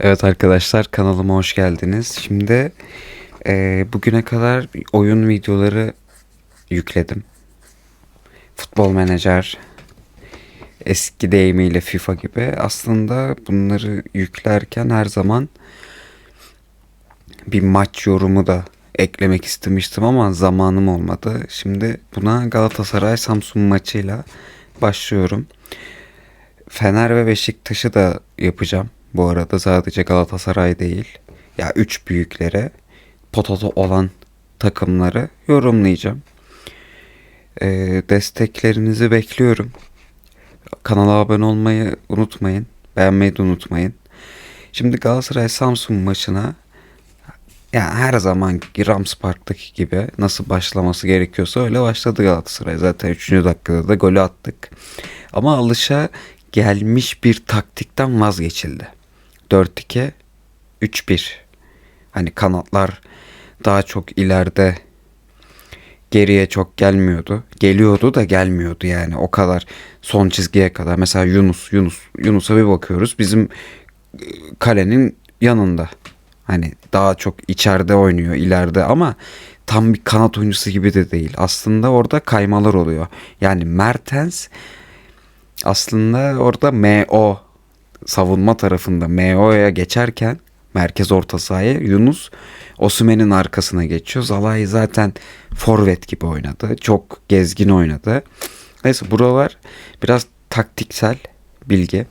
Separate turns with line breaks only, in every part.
Evet arkadaşlar kanalıma hoş geldiniz. Şimdi eee, bugüne kadar oyun videoları yükledim. Futbol menajer, eski deyimiyle FIFA gibi. Aslında bunları yüklerken her zaman bir maç yorumu da eklemek istemiştim ama zamanım olmadı. Şimdi buna Galatasaray Samsun maçıyla başlıyorum. Fener ve Beşiktaş'ı da yapacağım. Bu arada sadece Galatasaray değil. Ya üç büyüklere potada olan takımları yorumlayacağım. Ee, desteklerinizi bekliyorum. Kanala abone olmayı unutmayın. Beğenmeyi de unutmayın. Şimdi Galatasaray Samsun maçına yani her zaman Rams Park'taki gibi nasıl başlaması gerekiyorsa öyle başladı Galatasaray. Zaten 3. dakikada da golü attık. Ama alışa gelmiş bir taktikten vazgeçildi. 4-2 3-1. Hani kanatlar daha çok ileride geriye çok gelmiyordu. Geliyordu da gelmiyordu yani o kadar son çizgiye kadar. Mesela Yunus Yunus Yunus'a bir bakıyoruz. Bizim e, kalenin yanında. Hani daha çok içeride oynuyor ileride ama tam bir kanat oyuncusu gibi de değil. Aslında orada kaymalar oluyor. Yani Mertens aslında orada MO savunma tarafında MO'ya geçerken merkez orta sahaya Yunus Osimhen'in arkasına geçiyor. Zalai zaten forvet gibi oynadı. Çok gezgin oynadı. Neyse buralar biraz taktiksel bilgi.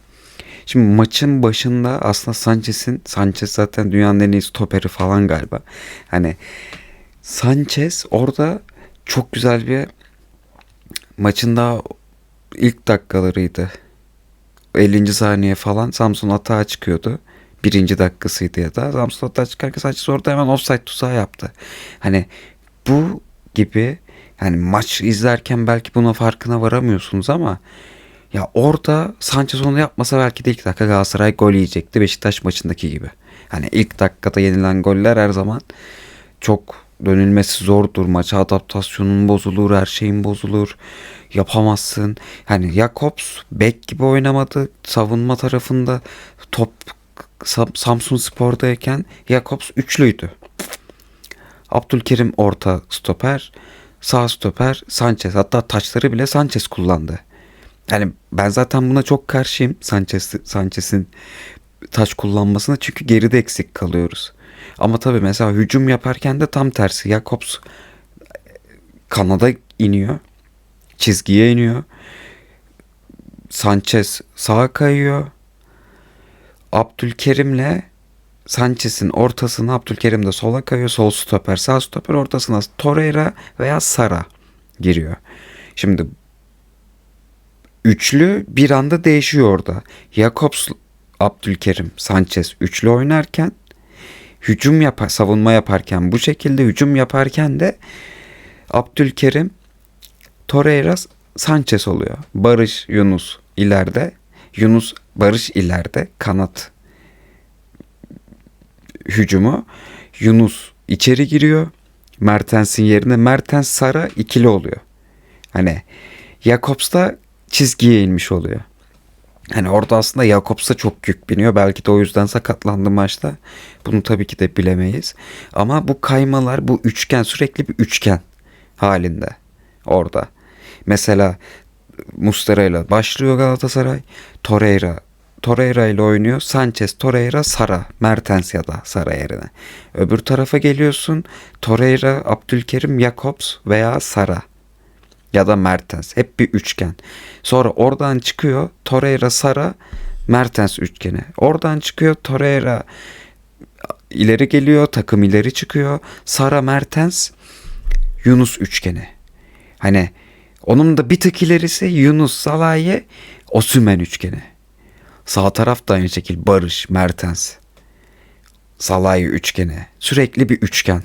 Şimdi maçın başında aslında Sanchez'in Sanchez zaten dünyanın en iyi stoperi falan galiba. Hani Sanchez orada çok güzel bir maçın daha ilk dakikalarıydı. 50. saniye falan Samsun atağa çıkıyordu. Birinci dakikasıydı ya da Samsun atağa çıkarken Sanchez orada hemen offside tuzağı yaptı. Hani bu gibi yani maç izlerken belki buna farkına varamıyorsunuz ama ya orada Sanchez onu yapmasa belki de ilk dakika Galatasaray gol yiyecekti Beşiktaş maçındaki gibi. Hani ilk dakikada yenilen goller her zaman çok dönülmesi zordur. Maça adaptasyonun bozulur, her şeyin bozulur. Yapamazsın. Hani Jakobs bek gibi oynamadı. Savunma tarafında top Sam- Samsun Spor'dayken Jakobs üçlüydü. Abdülkerim orta stoper, sağ stoper Sanchez. Hatta taçları bile Sanchez kullandı. Yani ben zaten buna çok karşıyım Sanchez, Sanchez'in taç kullanmasına çünkü geride eksik kalıyoruz. Ama tabii mesela hücum yaparken de tam tersi. Jakobs kanada iniyor. Çizgiye iniyor. Sanchez sağa kayıyor. Abdülkerim'le Sanchez'in ortasına Abdülkerim de sola kayıyor. Sol stoper, sağ stoper ortasına Torreira veya Sara giriyor. Şimdi üçlü bir anda değişiyor orada. Jakobs, Abdülkerim, Sanchez üçlü oynarken hücum yapar, savunma yaparken bu şekilde hücum yaparken de Abdülkerim, Torreira, Sanchez oluyor. Barış, Yunus ileride. Yunus, Barış ileride. Kanat hücumu. Yunus içeri giriyor. Mertens'in yerine Mertens Sara ikili oluyor. Hani Jakobs da çizgiye inmiş oluyor. Hani orada aslında Jakobs'a çok yük biniyor. Belki de o yüzden sakatlandı maçta. Bunu tabii ki de bilemeyiz. Ama bu kaymalar, bu üçgen sürekli bir üçgen halinde orada. Mesela Mustera başlıyor Galatasaray. Torreira Torreira ile oynuyor. Sanchez, Torreira, Sara. Mertens ya da Sara yerine. Öbür tarafa geliyorsun. Torreira, Abdülkerim, Jakobs veya Sara ya da Mertens. Hep bir üçgen. Sonra oradan çıkıyor Torreira, Sara, Mertens üçgeni. Oradan çıkıyor Torreira ileri geliyor, takım ileri çıkıyor. Sara, Mertens, Yunus üçgeni. Hani onun da bir tık ilerisi Yunus, Salaye, Osümen üçgeni. Sağ taraf da aynı şekilde Barış, Mertens, Salaye üçgeni. Sürekli bir üçgen.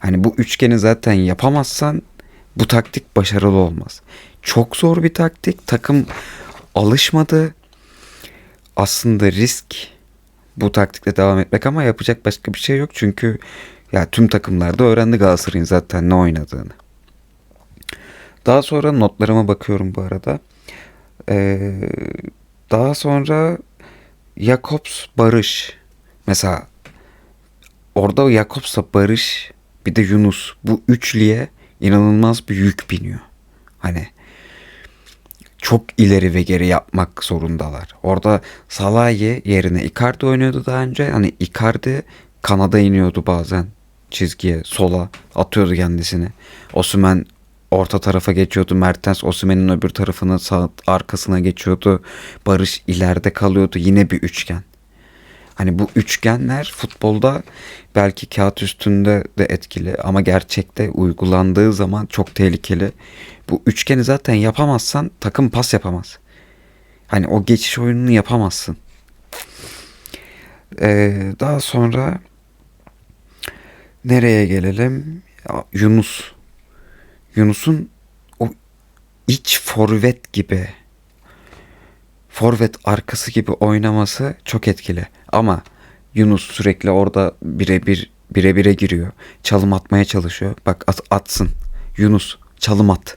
Hani bu üçgeni zaten yapamazsan bu taktik başarılı olmaz. Çok zor bir taktik. Takım alışmadı. Aslında risk bu taktikle devam etmek ama yapacak başka bir şey yok. Çünkü ya tüm takımlarda öğrendi Galatasaray'ın zaten ne oynadığını. Daha sonra notlarıma bakıyorum bu arada. Ee, daha sonra Jakobs Barış mesela orada Jakobs'la Barış bir de Yunus bu üçlüye inanılmaz bir yük biniyor. Hani çok ileri ve geri yapmak zorundalar. Orada Salahi yerine Icardi oynuyordu daha önce. Hani Icardi kanada iniyordu bazen çizgiye sola atıyordu kendisini. Osimhen orta tarafa geçiyordu. Mertens Osimhen'in öbür tarafına sağ arkasına geçiyordu. Barış ileride kalıyordu. Yine bir üçgen. Hani bu üçgenler futbolda belki kağıt üstünde de etkili ama gerçekte uygulandığı zaman çok tehlikeli. Bu üçgeni zaten yapamazsan takım pas yapamaz. Hani o geçiş oyununu yapamazsın. Ee, daha sonra nereye gelelim? Ya, Yunus. Yunus'un o iç forvet gibi forvet arkası gibi oynaması çok etkili. Ama Yunus sürekli orada birebir bire bire giriyor. Çalım atmaya çalışıyor. Bak at, atsın. Yunus çalım at.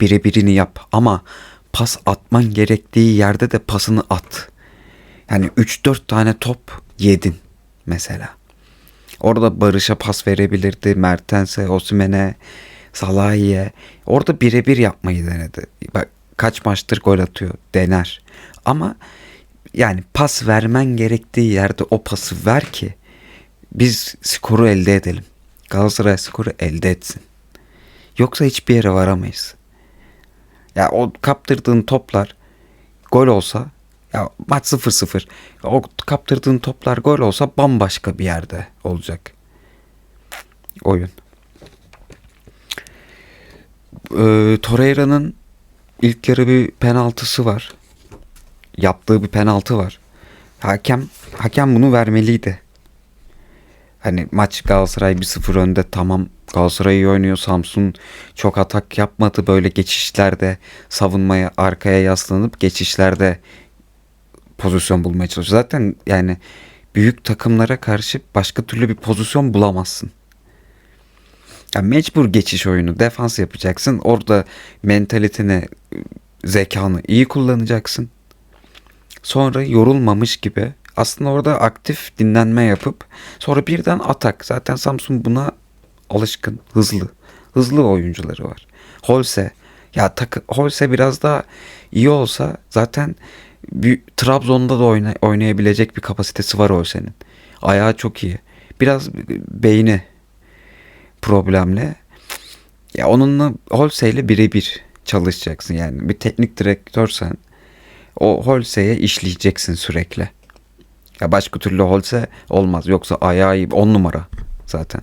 Bire birini yap. Ama pas atman gerektiği yerde de pasını at. Yani 3-4 tane top yedin mesela. Orada Barış'a pas verebilirdi. Mertens'e, Osimhen'e, Salah'ye. Orada birebir yapmayı denedi. Bak kaç maçtır gol atıyor. Dener. Ama yani pas vermen gerektiği yerde o pası ver ki biz skoru elde edelim. Galatasaray skoru elde etsin. Yoksa hiçbir yere varamayız. Ya o kaptırdığın toplar gol olsa ya maç 0-0. O kaptırdığın toplar gol olsa bambaşka bir yerde olacak. Oyun. Ee, Torreira'nın ilk yarı bir penaltısı var. Yaptığı bir penaltı var. Hakem hakem bunu vermeliydi. Hani maç Galatasaray 1-0 önde tamam Galatasaray iyi oynuyor. Samsun çok atak yapmadı böyle geçişlerde savunmaya arkaya yaslanıp geçişlerde pozisyon bulmaya çalışıyor. Zaten yani büyük takımlara karşı başka türlü bir pozisyon bulamazsın. Yani mecbur geçiş oyunu. Defans yapacaksın. Orada mentaliteni, zekanı iyi kullanacaksın. Sonra yorulmamış gibi aslında orada aktif dinlenme yapıp sonra birden atak. Zaten Samsun buna alışkın, hızlı. Hızlı oyuncuları var. Holse ya tak Holse biraz daha iyi olsa zaten bir Trabzon'da da oyna, oynayabilecek bir kapasitesi var Holse'nin. Ayağı çok iyi. Biraz beyni problemli. Ya onunla Holse ile birebir çalışacaksın yani. Bir teknik direktörsen o Holse'ye işleyeceksin sürekli. Ya başka türlü Holse olmaz. Yoksa ayağı on numara zaten.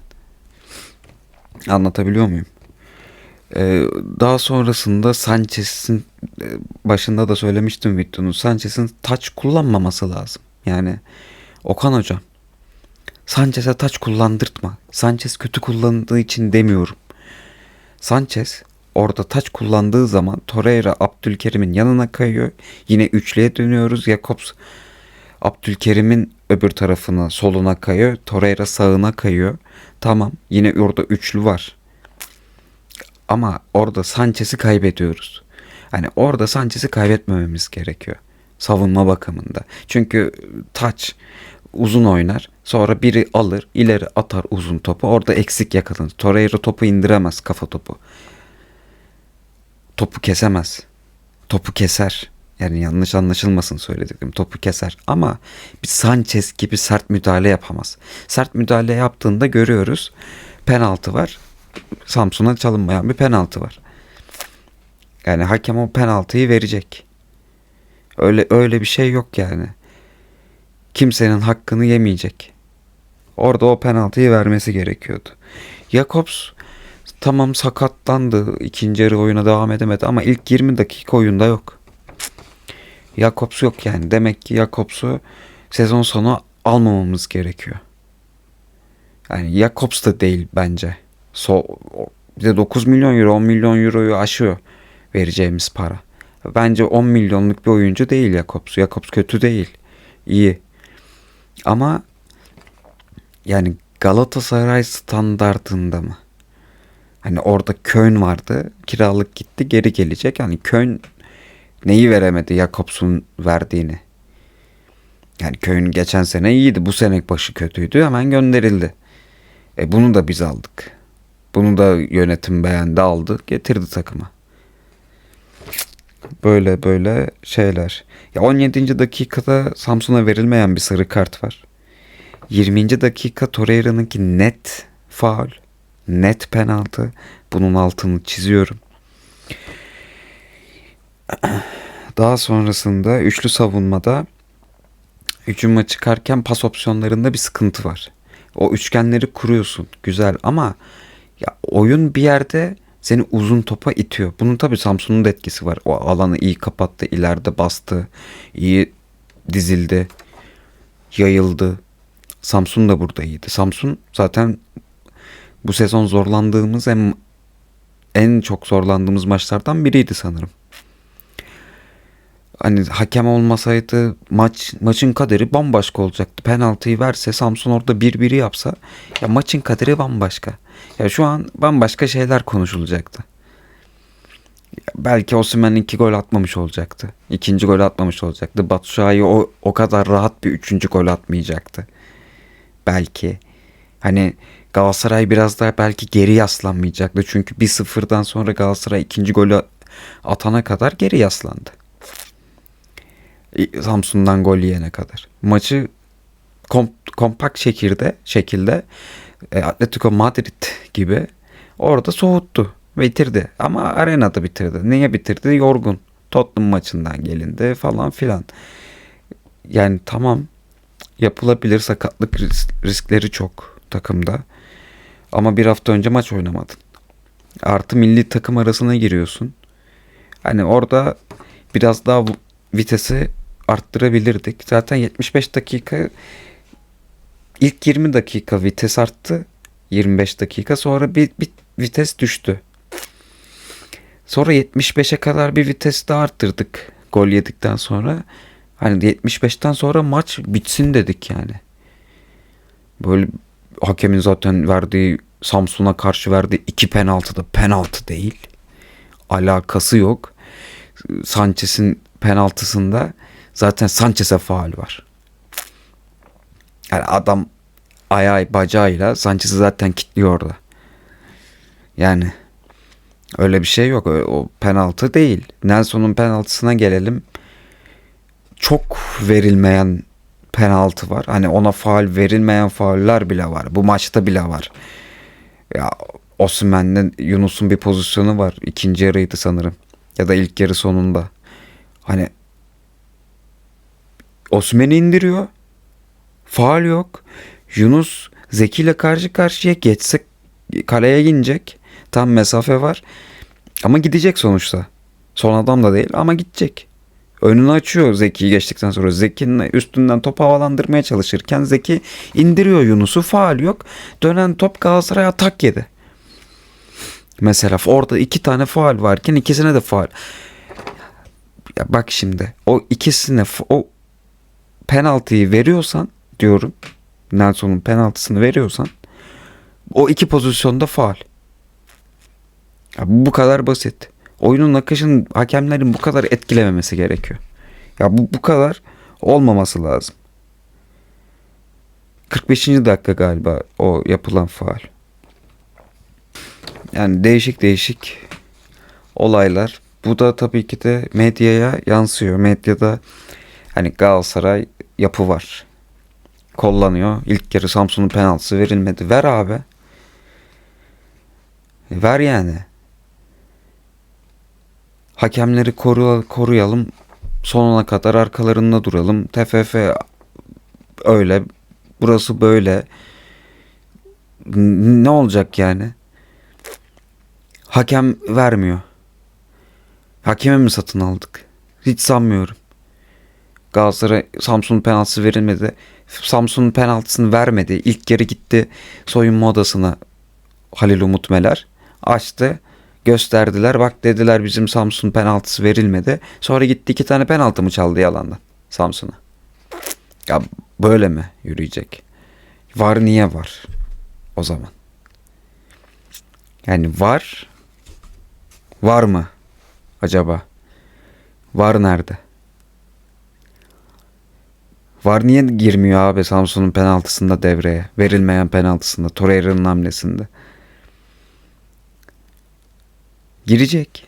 Anlatabiliyor muyum? Ee, daha sonrasında Sanchez'in e, başında da söylemiştim videonun. Sanchez'in taç kullanmaması lazım. Yani Okan hocam Sanchez'e taç kullandırtma. Sanchez kötü kullandığı için demiyorum. Sanchez orada taç kullandığı zaman Torreira Abdülkerim'in yanına kayıyor. Yine üçlüye dönüyoruz. Jakobs Abdülkerim'in öbür tarafına soluna kayıyor. Torreira sağına kayıyor. Tamam yine orada üçlü var. Ama orada Sanchez'i kaybediyoruz. Hani orada Sanchez'i kaybetmememiz gerekiyor. Savunma bakımında. Çünkü taç uzun oynar. Sonra biri alır, ileri atar uzun topu. Orada eksik yakalanır. Torreira topu indiremez kafa topu. Topu kesemez. Topu keser. Yani yanlış anlaşılmasın söylediklerim. Topu keser. Ama bir Sanchez gibi sert müdahale yapamaz. Sert müdahale yaptığında görüyoruz. Penaltı var. Samsun'a çalınmayan bir penaltı var. Yani hakem o penaltıyı verecek. Öyle öyle bir şey yok yani. Kimsenin hakkını yemeyecek. Orada o penaltıyı vermesi gerekiyordu. Jakobs tamam sakatlandı. İkinci yarı oyuna devam edemedi ama ilk 20 dakika oyunda yok. Jakobs yok yani. Demek ki Jakobs'u sezon sonu almamamız gerekiyor. Yani Jakobs da değil bence. So, bir de 9 milyon euro 10 milyon euroyu aşıyor vereceğimiz para. Bence 10 milyonluk bir oyuncu değil Jakobs. Jakobs kötü değil. İyi. Ama yani Galatasaray standartında mı? Hani orada Köln vardı. Kiralık gitti geri gelecek. Yani Köln neyi veremedi Jakobs'un verdiğini? Yani köyün geçen sene iyiydi. Bu sene başı kötüydü. Hemen gönderildi. E bunu da biz aldık. Bunu da yönetim beğendi aldı. Getirdi takıma. Böyle böyle şeyler. Ya 17. dakikada Samsun'a verilmeyen bir sarı kart var. 20. dakika Torreira'nınki net faul. Net penaltı. Bunun altını çiziyorum. Daha sonrasında üçlü savunmada hücuma çıkarken pas opsiyonlarında bir sıkıntı var. O üçgenleri kuruyorsun. Güzel ama ya oyun bir yerde seni uzun topa itiyor. Bunun tabii Samsun'un da etkisi var. O alanı iyi kapattı, ileride bastı, iyi dizildi, yayıldı. Samsun da burada iyiydi. Samsun zaten bu sezon zorlandığımız en en çok zorlandığımız maçlardan biriydi sanırım. Hani hakem olmasaydı maç maçın kaderi bambaşka olacaktı. Penaltıyı verse Samsun orada bir biri yapsa ya maçın kaderi bambaşka. Ya şu an bambaşka şeyler konuşulacaktı. Belki Osimhen iki gol atmamış olacaktı. İkinci gol atmamış olacaktı. Batshuayi o, o kadar rahat bir üçüncü gol atmayacaktı. Belki. Hani Galatasaray biraz daha belki geri yaslanmayacaktı. Çünkü 1-0'dan sonra Galatasaray ikinci golü atana kadar geri yaslandı. Samsun'dan gol yiyene kadar. Maçı kom, kompakt şekilde şekilde e, Atletico Madrid gibi orada soğuttu. Bitirdi. Ama arenada bitirdi. Niye bitirdi? Yorgun. Tottenham maçından gelindi falan filan. Yani tamam yapılabilir sakatlık riskleri çok takımda. Ama bir hafta önce maç oynamadın. Artı milli takım arasına giriyorsun. Hani orada biraz daha vitesi arttırabilirdik. Zaten 75 dakika ilk 20 dakika vites arttı. 25 dakika sonra bir, bir vites düştü. Sonra 75'e kadar bir vites daha arttırdık gol yedikten sonra. Hani 75'ten sonra maç bitsin dedik yani. Böyle hakemin zaten verdiği Samsun'a karşı verdiği iki penaltı da penaltı değil. Alakası yok. Sanchez'in penaltısında zaten Sanchez'e faal var. Yani adam ayağı bacağıyla Sanchez'i zaten kilitliyor orada. Yani öyle bir şey yok. O penaltı değil. Nelson'un penaltısına gelelim. Çok verilmeyen penaltı var. Hani ona faal verilmeyen fauller bile var. Bu maçta bile var. Ya Osimhen'den Yunus'un bir pozisyonu var. İkinci yarıydı sanırım. Ya da ilk yarı sonunda. Hani Osman'ı indiriyor. Faal yok. Yunus Zeki ile karşı karşıya geçse kaleye inecek. Tam mesafe var. Ama gidecek sonuçta. Son adam da değil ama gidecek. Önünü açıyor Zeki'yi geçtikten sonra. Zeki'nin üstünden top havalandırmaya çalışırken Zeki indiriyor Yunus'u. Faal yok. Dönen top Galatasaray atak yedi. Mesela orada iki tane faal varken ikisine de faal. Ya bak şimdi o ikisine o penaltıyı veriyorsan diyorum. Nelson'un penaltısını veriyorsan o iki pozisyonda faal. Ya bu kadar basit. Oyunun akışını hakemlerin bu kadar etkilememesi gerekiyor. Ya bu bu kadar olmaması lazım. 45. dakika galiba o yapılan faal. Yani değişik değişik olaylar. Bu da tabii ki de medyaya yansıyor. Medyada hani Galatasaray yapı var. Kollanıyor. İlk yarı Samsun'un penaltısı verilmedi. Ver abi. Ver yani. Hakemleri koru, koruyalım. Sonuna kadar arkalarında duralım. TFF öyle. Burası böyle. Ne olacak yani? Hakem vermiyor. Hakeme mi satın aldık? Hiç sanmıyorum. Galatasaray Samsun penaltısı verilmedi. Samsun'un penaltısını vermedi. İlk yarı gitti soyunma odasına Halil Umut Meler. Açtı. Gösterdiler. Bak dediler bizim Samsun penaltısı verilmedi. Sonra gitti iki tane penaltı mı çaldı yalandan Samsun'a. Ya böyle mi yürüyecek? Var niye var o zaman? Yani var var mı acaba? Var nerede? Var niye girmiyor abi Samsun'un penaltısında devreye? Verilmeyen penaltısında. Torreira'nın hamlesinde. Girecek.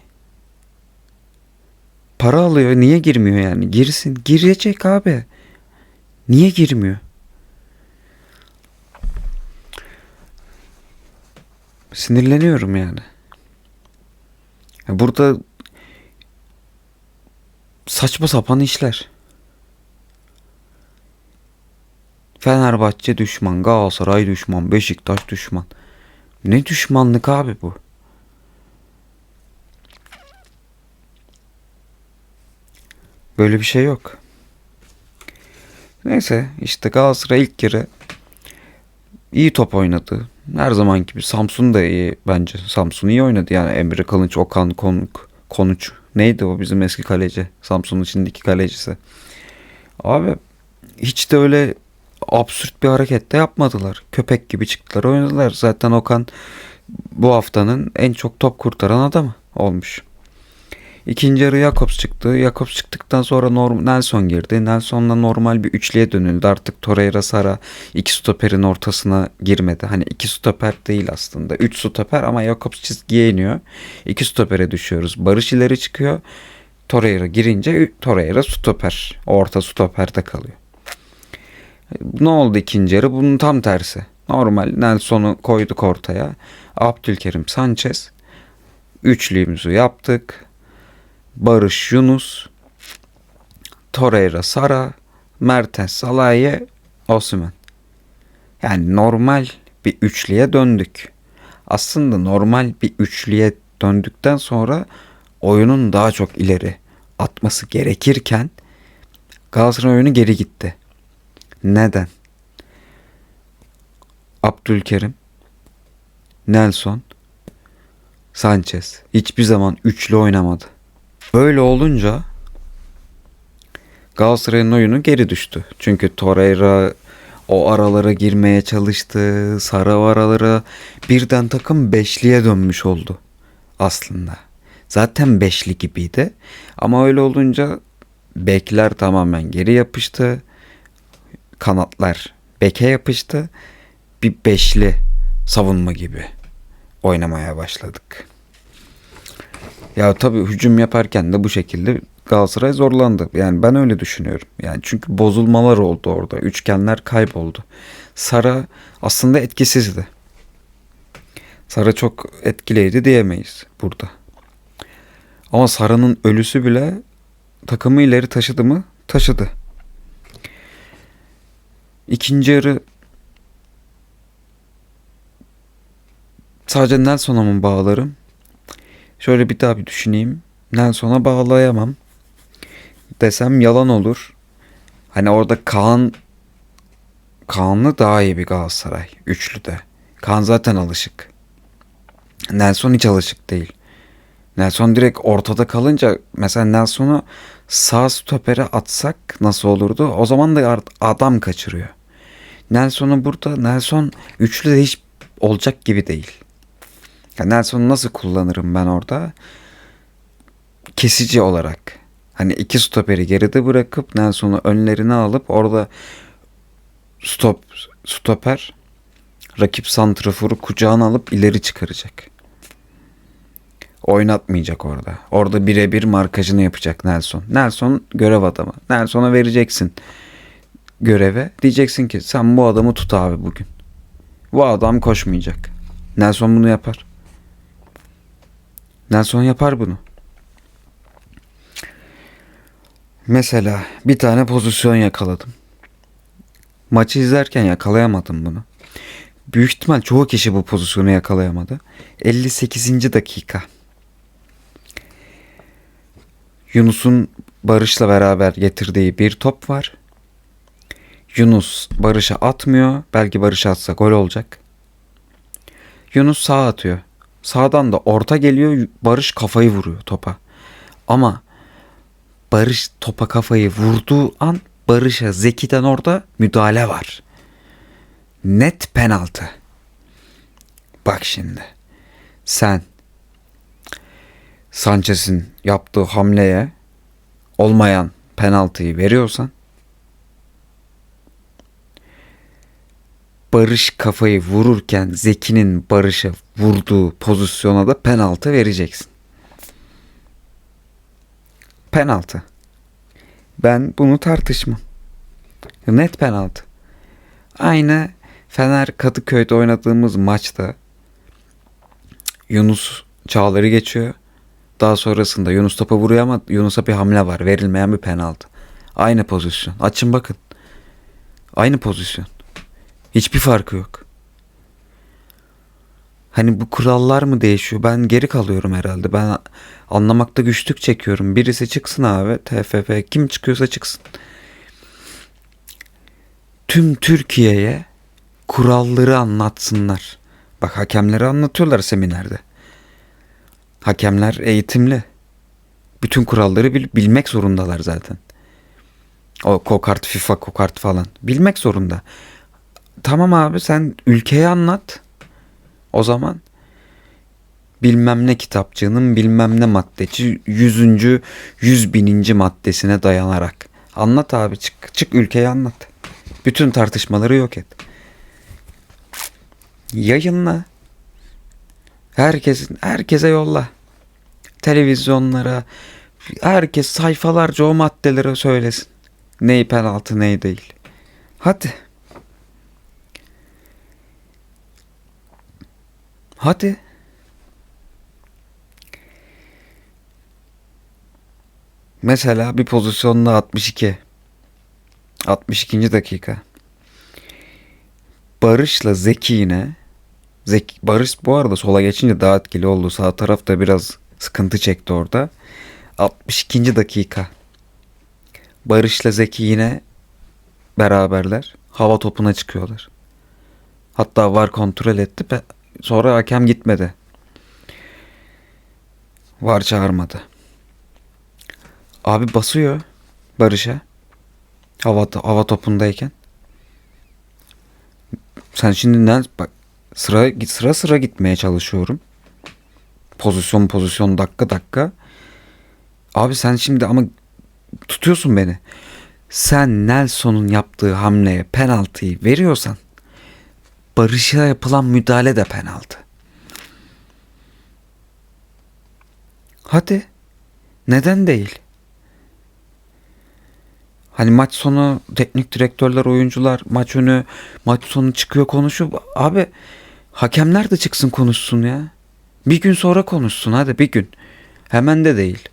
Para alıyor. Niye girmiyor yani? Girsin. Girecek abi. Niye girmiyor? Sinirleniyorum yani. Ya Burada saçma sapan işler. Fenerbahçe düşman, Galatasaray düşman, Beşiktaş düşman. Ne düşmanlık abi bu? Böyle bir şey yok. Neyse işte Galatasaray ilk kere iyi top oynadı. Her zaman gibi Samsun da iyi bence. Samsun iyi oynadı yani Emre Kılınç, Okan Konuk, Konuç. Neydi o bizim eski kaleci? Samsun'un içindeki kalecisi. Abi hiç de öyle absürt bir hareket de yapmadılar. Köpek gibi çıktılar oynadılar. Zaten Okan bu haftanın en çok top kurtaran adamı olmuş. İkinci yarı Jakobs çıktı. Jakobs çıktıktan sonra Norm Nelson girdi. Nelson'la normal bir üçlüye dönüldü. Artık Torreira Sara iki stoperin ortasına girmedi. Hani iki stoper değil aslında. Üç stoper ama Jakobs çizgiye iniyor. İki stopere düşüyoruz. Barış ileri çıkıyor. Torreira girince Torreira stoper. Orta stoperde kalıyor. Ne oldu ikinci yarı? Bunun tam tersi. Normal Nelson'u koyduk ortaya. Abdülkerim Sanchez. Üçlüğümüzü yaptık. Barış Yunus. Torreira Sara. Mertens Salaye. Osimhen. Yani normal bir üçlüye döndük. Aslında normal bir üçlüye döndükten sonra oyunun daha çok ileri atması gerekirken Galatasaray oyunu geri gitti. Neden? Abdülkerim, Nelson, Sanchez hiçbir zaman üçlü oynamadı. Böyle olunca Galatasaray'ın oyunu geri düştü. Çünkü Torreira o aralara girmeye çalıştı. Sara aralara birden takım beşliye dönmüş oldu aslında. Zaten beşli gibiydi. Ama öyle olunca bekler tamamen geri yapıştı. Kanatlar beke yapıştı. Bir beşli savunma gibi oynamaya başladık. Ya tabii hücum yaparken de bu şekilde Galatasaray zorlandı. Yani ben öyle düşünüyorum. Yani çünkü bozulmalar oldu orada. Üçgenler kayboldu. Sara aslında etkisizdi. Sara çok etkileydi diyemeyiz burada. Ama Sara'nın ölüsü bile takımı ileri taşıdı mı? Taşıdı. İkinci yarı sadece Nelson'a mı bağlarım? Şöyle bir daha bir düşüneyim. Nelson'a bağlayamam. Desem yalan olur. Hani orada Kaan Kaan'lı daha iyi bir Galatasaray. Üçlüde. Kaan zaten alışık. Nelson hiç alışık değil. Nelson direkt ortada kalınca mesela Nelson'u sağ stopere atsak nasıl olurdu? O zaman da adam kaçırıyor. Nelson'u burada Nelson üçlü de hiç olacak gibi değil. Ya Nelson'u nasıl kullanırım ben orada? Kesici olarak. Hani iki stoperi geride bırakıp Nelson'u önlerine alıp orada stop stoper rakip santraforu kucağına alıp ileri çıkaracak. Oynatmayacak orada. Orada birebir markajını yapacak Nelson. Nelson görev adamı. Nelson'a vereceksin göreve. Diyeceksin ki sen bu adamı tut abi bugün. Bu adam koşmayacak. Nelson bunu yapar. Nelson yapar bunu. Mesela bir tane pozisyon yakaladım. Maçı izlerken yakalayamadım bunu. Büyük ihtimal çoğu kişi bu pozisyonu yakalayamadı. 58. dakika. Yunus'un Barış'la beraber getirdiği bir top var. Yunus Barış'a atmıyor. Belki Barış'a atsa gol olacak. Yunus sağ atıyor. Sağdan da orta geliyor. Barış kafayı vuruyor topa. Ama Barış topa kafayı vurduğu an Barış'a Zeki'den orada müdahale var. Net penaltı. Bak şimdi. Sen Sanchez'in yaptığı hamleye olmayan penaltıyı veriyorsan Barış kafayı vururken Zeki'nin Barış'a vurduğu pozisyona da penaltı vereceksin. Penaltı. Ben bunu tartışmam. Net penaltı. Aynı Fener Kadıköy'de oynadığımız maçta Yunus Çağlar'ı geçiyor. Daha sonrasında Yunus topa vuruyor ama Yunus'a bir hamle var. Verilmeyen bir penaltı. Aynı pozisyon. Açın bakın. Aynı pozisyon. Hiçbir farkı yok. Hani bu kurallar mı değişiyor? Ben geri kalıyorum herhalde. Ben anlamakta güçlük çekiyorum. Birisi çıksın abi. TFF kim çıkıyorsa çıksın. Tüm Türkiye'ye kuralları anlatsınlar. Bak hakemleri anlatıyorlar seminerde. Hakemler eğitimli. Bütün kuralları bil- bilmek zorundalar zaten. O kokart, FIFA kokart falan. Bilmek zorunda. Tamam abi sen ülkeye anlat. O zaman bilmem ne kitapçığının bilmem ne maddeci yüzüncü, yüz bininci maddesine dayanarak. Anlat abi çık, çık ülkeye anlat. Bütün tartışmaları yok et. Yayınla. Herkesin, herkese yolla. Televizyonlara, herkes sayfalarca o maddeleri söylesin. Ney penaltı ney değil. Hadi. Hadi. Mesela bir pozisyonda 62. 62. dakika. Barış'la Zeki yine Zeki, Barış bu arada sola geçince daha etkili oldu. Sağ tarafta biraz sıkıntı çekti orada. 62. dakika. Barış'la Zeki yine beraberler. Hava topuna çıkıyorlar. Hatta var kontrol etti. Sonra hakem gitmedi. Var çağırmadı. Abi basıyor Barış'a. Hava, hava topundayken. Sen şimdi ne bak sıra sıra sıra gitmeye çalışıyorum. Pozisyon pozisyon dakika dakika. Abi sen şimdi ama tutuyorsun beni. Sen Nelson'un yaptığı hamleye penaltıyı veriyorsan Barış'a yapılan müdahale de penaltı. Hadi. Neden değil? Hani maç sonu teknik direktörler, oyuncular maç önü, maç sonu çıkıyor konuşuyor. Abi hakemler de çıksın konuşsun ya. Bir gün sonra konuşsun hadi bir gün. Hemen de değil.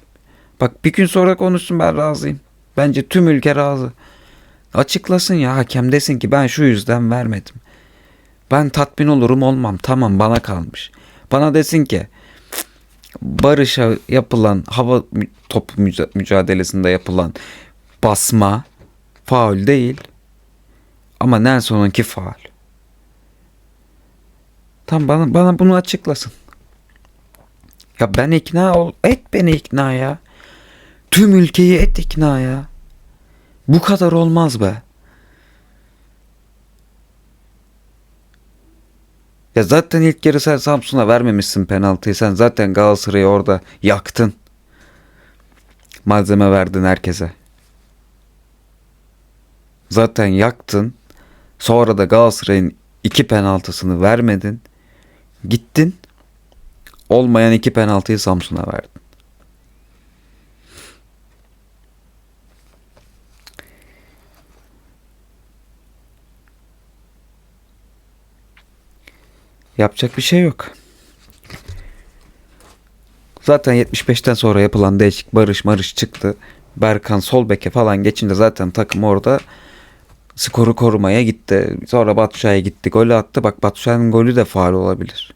Bak bir gün sonra konuşsun ben razıyım. Bence tüm ülke razı. Açıklasın ya hakem desin ki ben şu yüzden vermedim. Ben tatmin olurum olmam tamam bana kalmış. Bana desin ki Barış'a yapılan hava müca- mücadelesinde yapılan basma faul değil. Ama Nelson'unki faul. Tam bana bana bunu açıklasın. Ya ben ikna ol et beni ikna ya. Tüm ülkeyi et ikna ya. Bu kadar olmaz be. Ya zaten ilk yarı sen Samsun'a vermemişsin penaltıyı. Sen zaten Galatasaray'ı orada yaktın. Malzeme verdin herkese. Zaten yaktın. Sonra da Galatasaray'ın iki penaltısını vermedin. Gittin. Olmayan iki penaltıyı Samsun'a verdin. Yapacak bir şey yok. Zaten 75'ten sonra yapılan değişik barış marış çıktı. Berkan sol beke falan geçince zaten takım orada skoru korumaya gitti. Sonra Batuşay'a gitti. Golü attı. Bak Batuşay'ın golü de faal olabilir.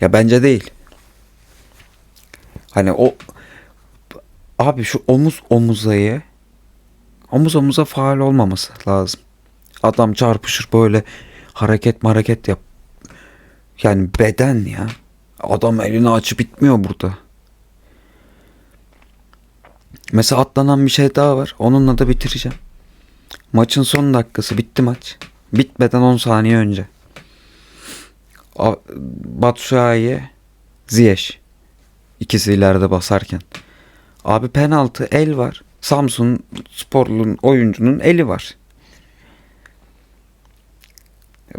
Ya bence değil. Hani o abi şu omuz omuzayı omuz omuza faal olmaması lazım. Adam çarpışır böyle hareket hareket yap. Yani beden ya. Adam elini açıp bitmiyor burada. Mesela atlanan bir şey daha var. Onunla da bitireceğim. Maçın son dakikası bitti maç. Bitmeden 10 saniye önce. Batshuayi, Ziyech. İkisi ileride basarken. Abi penaltı el var. Samsun sporlunun oyuncunun eli var.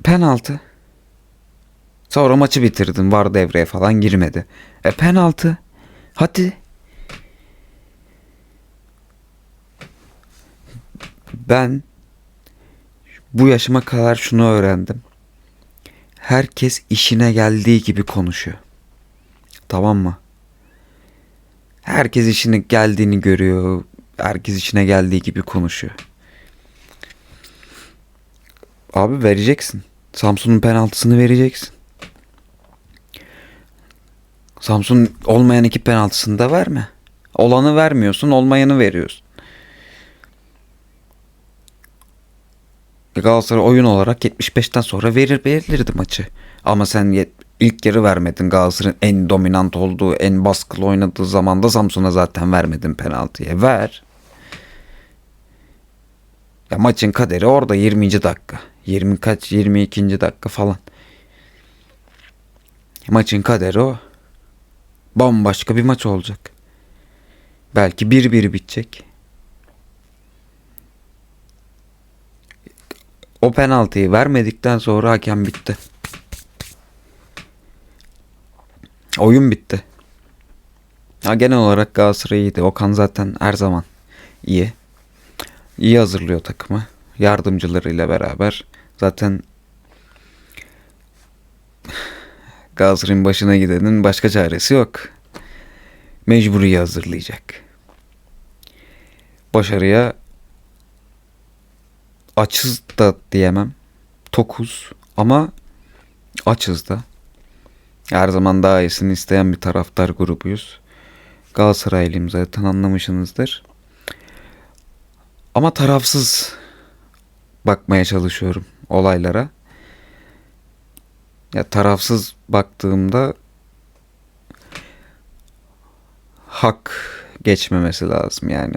Penaltı. Sonra maçı bitirdin. Var devreye falan girmedi. E penaltı. Hadi. Ben bu yaşıma kadar şunu öğrendim. Herkes işine geldiği gibi konuşuyor. Tamam mı? Herkes işine geldiğini görüyor. Herkes işine geldiği gibi konuşuyor. Abi vereceksin. Samsun'un penaltısını vereceksin. Samsun olmayan iki penaltısını da verme. Olanı vermiyorsun, olmayanı veriyorsun. Galatasaray oyun olarak 75'ten sonra verir verilirdi maçı. Ama sen ilk yarı vermedin. Galatasaray'ın en dominant olduğu, en baskılı oynadığı zamanda Samsun'a zaten vermedin penaltıyı. Ver. Ya maçın kaderi orada 20. dakika. 20 kaç 22. dakika falan. Maçın kaderi o. Bambaşka bir maç olacak. Belki 1-1 bitecek. O penaltıyı vermedikten sonra hakem bitti. Oyun bitti. Ya genel olarak Galatasaray iyiydi. Okan zaten her zaman iyi. İyi hazırlıyor takımı. Yardımcılarıyla beraber. Zaten Galatasaray'ın başına gidenin başka çaresi yok. Mecburi hazırlayacak. Başarıya açız da diyemem. Tokuz ama açız da. Her zaman daha iyisini isteyen bir taraftar grubuyuz. Galatasaraylıyım zaten anlamışsınızdır. Ama tarafsız bakmaya çalışıyorum olaylara. Ya tarafsız baktığımda hak geçmemesi lazım yani.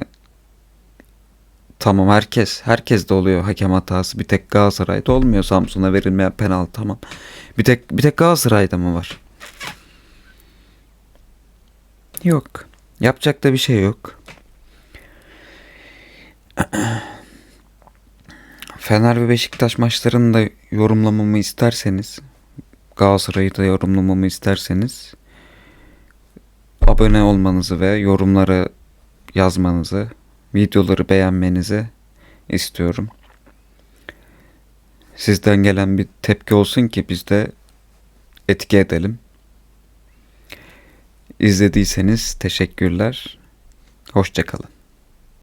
Tamam herkes herkes de oluyor hakem hatası. Bir tek Galatasaray'da olmuyor Samsun'a verilmeyen penaltı tamam. Bir tek bir tek Galatasaray'da mı var? Yok. Yapacak da bir şey yok. Fener ve Beşiktaş maçlarını da yorumlamamı isterseniz Galatasaray'ı da yorumlamamı isterseniz abone olmanızı ve yorumları yazmanızı, videoları beğenmenizi istiyorum. Sizden gelen bir tepki olsun ki biz de etki edelim. İzlediyseniz teşekkürler. Hoşçakalın.